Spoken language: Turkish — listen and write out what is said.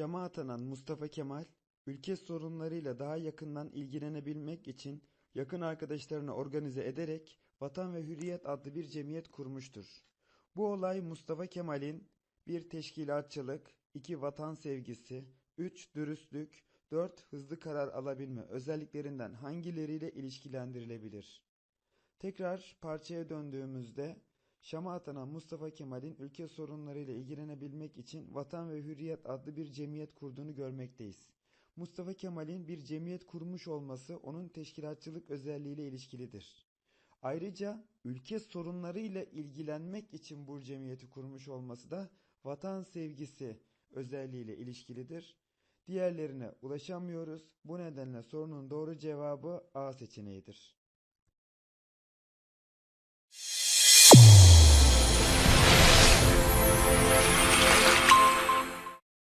Şam'a atanan Mustafa Kemal, ülke sorunlarıyla daha yakından ilgilenebilmek için yakın arkadaşlarını organize ederek Vatan ve Hürriyet adlı bir cemiyet kurmuştur. Bu olay Mustafa Kemal'in bir teşkilatçılık, iki vatan sevgisi, üç dürüstlük, dört hızlı karar alabilme özelliklerinden hangileriyle ilişkilendirilebilir? Tekrar parçaya döndüğümüzde Şam'a atanan Mustafa Kemal'in ülke sorunlarıyla ilgilenebilmek için Vatan ve Hürriyet adlı bir cemiyet kurduğunu görmekteyiz. Mustafa Kemal'in bir cemiyet kurmuş olması onun teşkilatçılık özelliğiyle ilişkilidir. Ayrıca ülke sorunlarıyla ilgilenmek için bu cemiyeti kurmuş olması da vatan sevgisi özelliğiyle ilişkilidir. Diğerlerine ulaşamıyoruz. Bu nedenle sorunun doğru cevabı A seçeneğidir.